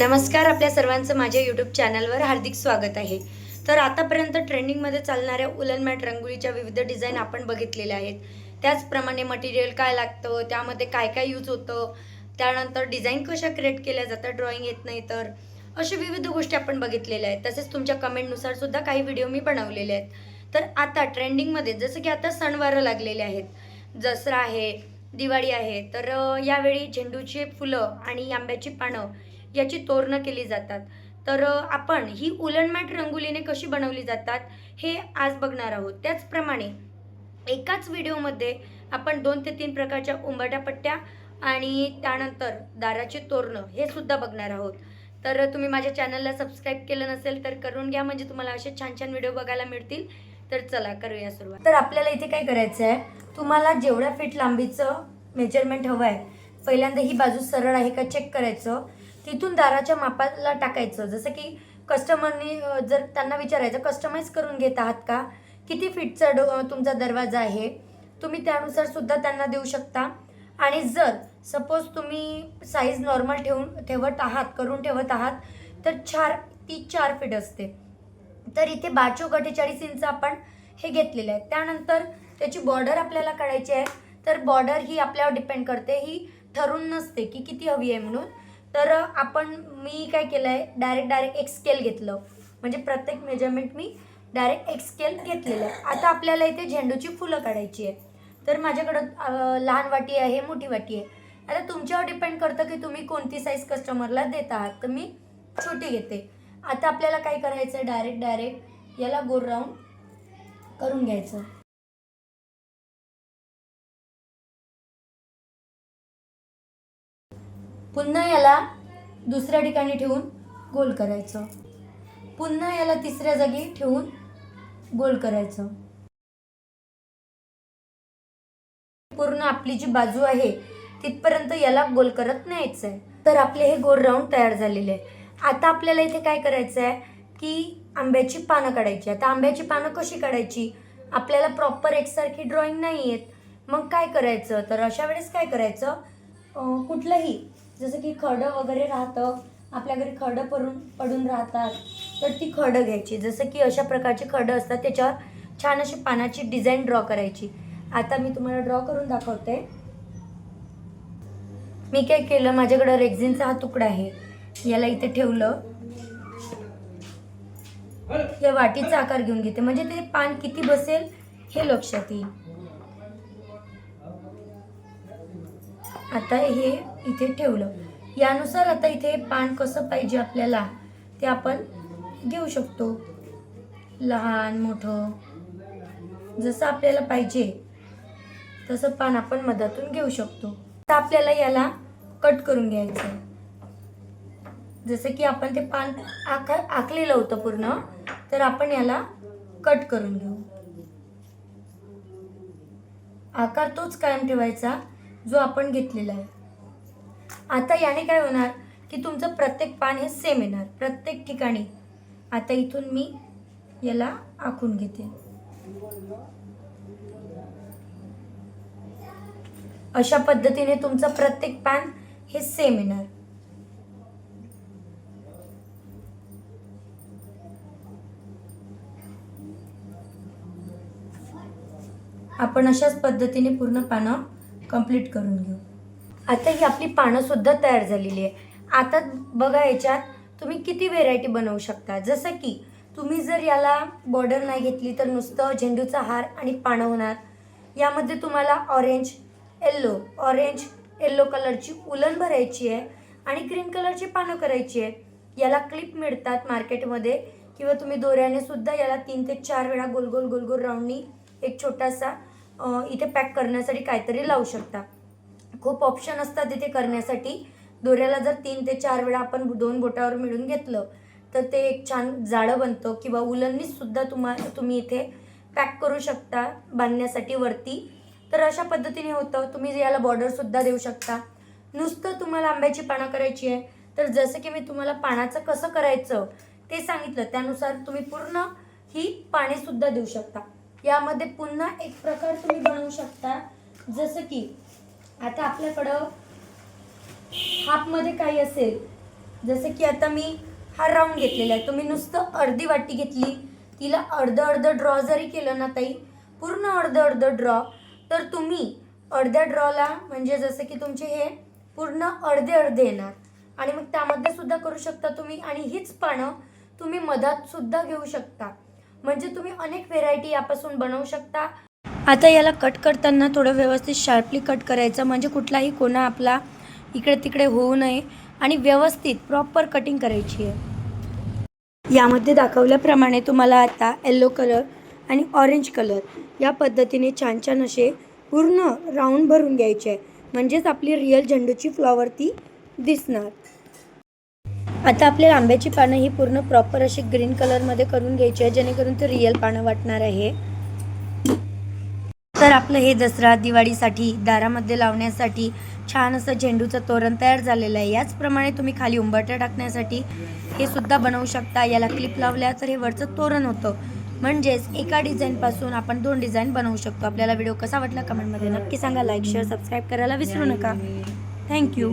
नमस्कार आपल्या सर्वांचं माझ्या यूट्यूब चॅनलवर हार्दिक स्वागत आहे. तर आतापर्यंत ट्रेंडिंगमध्ये चालणाऱ्या उलन मॅट रंगोळीच्या विविध डिझाईन आपण बघितलेल्या आहेत. त्याचप्रमाणे मटेरियल काय लागतं त्यामध्ये काय काय यूज होतं त्यानंतर डिझाईन कशा क्रिएट केल्या जातात ड्रॉइंग येत नाही तर अशा विविध गोष्टी आपण बघितलेल्या आहेत. तसेच तुमच्या कमेंटनुसार सुद्धा काही व्हिडिओ मी बनवलेले आहेत. तर आता ट्रेंडिंगमध्ये जसं की आता सणवारं लागलेले आहेत. दसरा आहे दिवाळी आहे तर यावेळी झेंडूची फुलं आणि आंब्याची पानं याची तोरणं केली जातात. तर आपण ही उलणमाट रंगोलीने कशी बनवली जातात हे आज बघणार आहोत. त्याचप्रमाणे एकाच व्हिडिओमध्ये आपण दोन ते तीन प्रकारच्या उंबरट्या पट्ट्या आणि त्यानंतर दाराची तोरणं हे सुद्धा बघणार आहोत. तर तुम्ही माझ्या चॅनलला सबस्क्राईब केलं नसेल तर करून घ्या म्हणजे तुम्हाला असे छान छान व्हिडिओ बघायला मिळतील. तर चला करूया सुरुवात. तर आपल्याला इथे काय करायचं आहे? तुम्हाला जेवढ्या फीट लांबीचं मेजरमेंट हवं आहे पहिल्यांदा ही बाजू सरळ आहे का चेक करायचं? तिथून दाराच्या मापाला टाकायचं. जसं की कस्टमरनी जर त्यांना विचारायचं कस्टमाइज करून घेत आहात का? किती फीटचा डो तुमचा दरवाजा आहे? तुम्ही त्यानुसार सुद्धा त्यांना देऊ शकता. आणि जर सपोज तुम्ही साईज नॉर्मल ठेवून ठेवत आहात करून ठेवत आहात तर चार ती चार फीट असते. तर इथे बाचो अठ्ठेचाळीस इंच आपण हे घेतलेलं आहे त्यानंतर त्याची बॉर्डर आपल्याला काढायची आहे. तर बॉर्डर ही आपल्यावर डिपेंड करते. ही ठरून नसते की किती हवी आहे म्हणून. तर आपण मी काय केलं आहे डायरेक्ट डायरेक्ट एक स्केल घेतलं. म्हणजे प्रत्येक मेजरमेंट मी डायरेक्ट एक स्केल घेतलेलं आहे. आता आपल्याला इथे झेंडूची फुलं काढायची आहे तर माझ्याकडं लहान वाटी आहे मोठी वाटी आहे. आता तुमच्यावर डिपेंड करतं की तुम्ही कोणती साईज कस्टमरला देत आहात. तर मी छोटी घेते. आता आपल्याला काय करायचं आहे डायरेक्ट डायरेक्ट याला गोल राऊंड करून घ्यायचं. पुन्हा याला दुसऱ्या ठिकाणी ठेवून गोल करायचं. पुन्हा याला तिसऱ्या जागी ठेवून गोल करायचं. पूर्ण आपली जी बाजू आहे तिथपर्यंत याला गोल करत न्यायचं आहे तर आपले हे गोल राऊंड तयार झालेले आहे. आता आपल्याला इथे काय करायचं आहे की आंब्याची पानं काढायची. आता आंब्याची पानं कशी काढायची? आपल्याला प्रॉपर एकसारखी ड्रॉइंग नाही आहेत मग काय करायचं? तर अशा वेळेस काय करायचं? कुठलंही जसं की खडं वगैरे राहतं आपल्या घरी खडं पडून पडून राहतात तर ती खडं घ्यायची. जसं की अशा प्रकारची खडं असतात त्याच्यावर छान अशी पानाची डिझाईन ड्रॉ करायची. आता मी तुम्हाला ड्रॉ करून दाखवते. मी काय केलं माझ्याकडं रेक्झिनचा हा तुकडा आहे. याला इथे ठेवलं. या वाटीचा आकार घेऊन घेते. म्हणजे ते पान किती बसेल हे लक्षात येईल. आता हे इथे ठेवलं. यानुसार आता इथे पान कसं पाहिजे आपल्याला ते आपण घेऊ शकतो. लहान मोठं जसं आपल्याला पाहिजे तसं पान आपण मधातून घेऊ शकतो. आता आपल्याला याला कट करून घ्यायचं आहे. जसं की आपण ते पान आकार आखलेलं होतं पूर्ण तर आपण याला कट करून घेऊ. आकार तोच कायम ठेवायचा. जो आपण घेतलेला आहे. आता याने काय होणार की तुमचं प्रत्येक पान हे सेम येणार. प्रत्येक ठिकाणी. आता इथून मी याला आखून घेते. अशा पद्धतीने तुमचं प्रत्येक पान हे सेम येणार. आपण अशाच पद्धतीने पूर्ण पानं कंप्लीट करून घेऊ. आता ही आपली पानंसुद्धा तयार झालेली आहे. आता बघा याच्यात तुम्ही किती व्हेरायटी बनवू शकता. जसं की तुम्ही जर याला बॉर्डर नाही घेतली तर नुसतं झेंडूचा हार आणि पानं होणार. यामध्ये तुम्हाला ऑरेंज येल्लो ऑरेंज येल्लो कलरची उलन भरायची आहे आणि ग्रीन कलरची पानं करायची आहे. याला क्लिप मिळतात मार्केटमध्ये किंवा तुम्ही दोऱ्याने सुद्धा याला तीन ते चार वेळा गोल गोल गोल गोल राऊंडनी एक छोटासा इथे पॅक करण्यासाठी काहीतरी लावू शकता. खूप ऑप्शन असतात इथे करण्यासाठी. दोऱ्याला जर तीन ते चार वेळा आपण दोन बोटावर मिळून घेतलं तर ते एक छान जाळं बनतं किंवा उलनीसुद्धा तुम्हा तुम्ही इथे पॅक करू शकता बांधण्यासाठी वरती. तर अशा पद्धतीने होतं. तुम्ही याला बॉर्डरसुद्धा देऊ शकता. नुसतं तुम्हाला आंब्याची पानं करायची आहे तर जसं की मी तुम्हाला पानाचं कसं करायचं ते सांगितलं त्यानुसार तुम्ही पूर्ण ही पानेसुद्धा देऊ शकता. यामध्ये पुन्हा एक प्रकार तुम्ही बनवू शकता. जसं की आता आपल्याकडं हाफमध्ये काही असेल. जसं की आता मी हा राऊंड घेतलेला आहे. तुम्ही नुसतं अर्धी वाटी घेतली. तिला अर्धं अर्धं ड्रॉ जरी केलं ना ताई पूर्ण अर्धं अर्धं ड्रॉ तर तुम्ही अर्ध्या ड्रॉला म्हणजे जसं की तुमचे हे पूर्ण अर्धे अर्धे येणार. आणि मग त्यामध्ये सुद्धा करू शकता तुम्ही. आणि हीच पानं तुम्ही मधात सुद्धा घेऊ शकता. म्हणजे तुम्ही अनेक व्हेरायटी यापासून बनवू शकता. आता याला कट करताना थोडं व्यवस्थित शार्पली कट करायचं. म्हणजे कुठलाही कोणा आपला इकडे तिकडे होऊ नये आणि व्यवस्थित प्रॉपर कटिंग करायची आहे. यामध्ये दाखवल्याप्रमाणे तुम्हाला आता येल्लो कलर आणि ऑरेंज कलर या पद्धतीने छान छान असे पूर्ण राऊंड भरून घ्यायचे आहे. म्हणजेच आपली रिअल झेंडूची फ्लॉवर ती दिसणार. आता आपल्याला आंब्याची पानं ही पूर्ण प्रॉपर अशी ग्रीन कलरमध्ये करून घ्यायची आहे जेणेकरून ते रिअल पानं वाटणार आहे. तर आपलं हे दसरा दिवाळीसाठी दारामध्ये लावण्यासाठी छान असं झेंडूचं तोरण तयार झालेलं आहे. याचप्रमाणे तुम्ही खाली उंबरठ्या टाकण्यासाठी हे सुद्धा बनवू शकता. याला क्लिप लावल्या तर हे वरचं तोरण होतं. म्हणजेच एका डिझाईनपासून आपण दोन डिझाईन बनवू शकतो. आपल्याला व्हिडिओ कसा वाटला कमेंटमध्ये नक्की सांगा. लाईक शेअर सबस्क्राईब करायला विसरू नका. थँक्यू